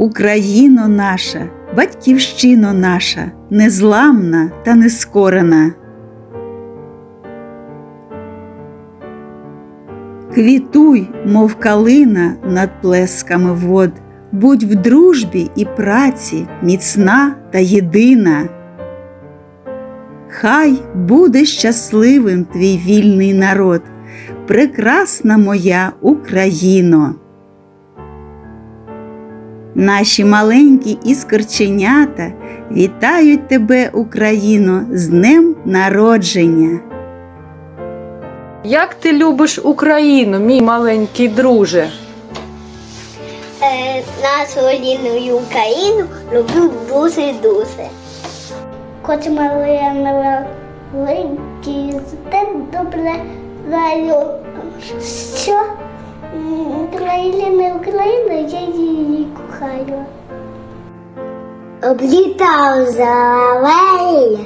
Україно наша, батьківщино наша, незламна та нескорена. Квітуй, мов калина над плесками вод, будь в дружбі і праці міцна та єдина. Хай буде щасливим твій вільний народ, прекрасна моя Україно. Наші маленькі іскорченята вітають тебе, Україно, з днем народження. Як ти любиш Україну, мій маленький друже? Е, нашу рідну Україну люблю дуже-дуже. Хоч малий маленький, те добре знаю, що Україна Україна, я її. Облітав завелі,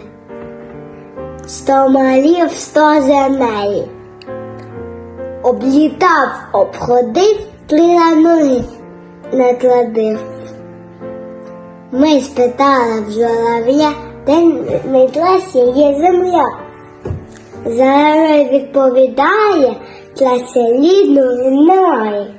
сто малів, сто земель. Облітав, обходив, ноги накладив. Ми спитали в журавля, де найтлася є земля. Зараз відповідає, тлася рідної немає.